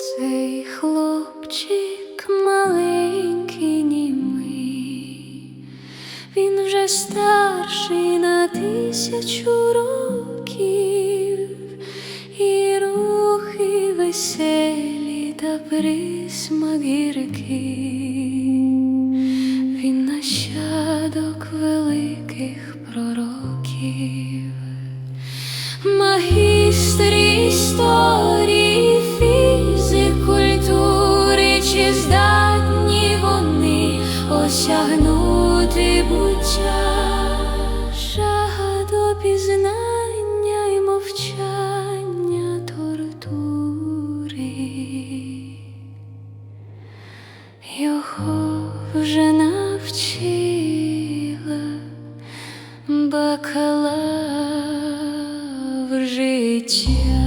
Цей хлопчик маленький німий, він вже старший на тисячу років, і рухи веселі та присмак гіркий. Він нащадок великих осягнути буття, жага до пізнання й мовчання тортури. Його вже навчила бакалавр життя.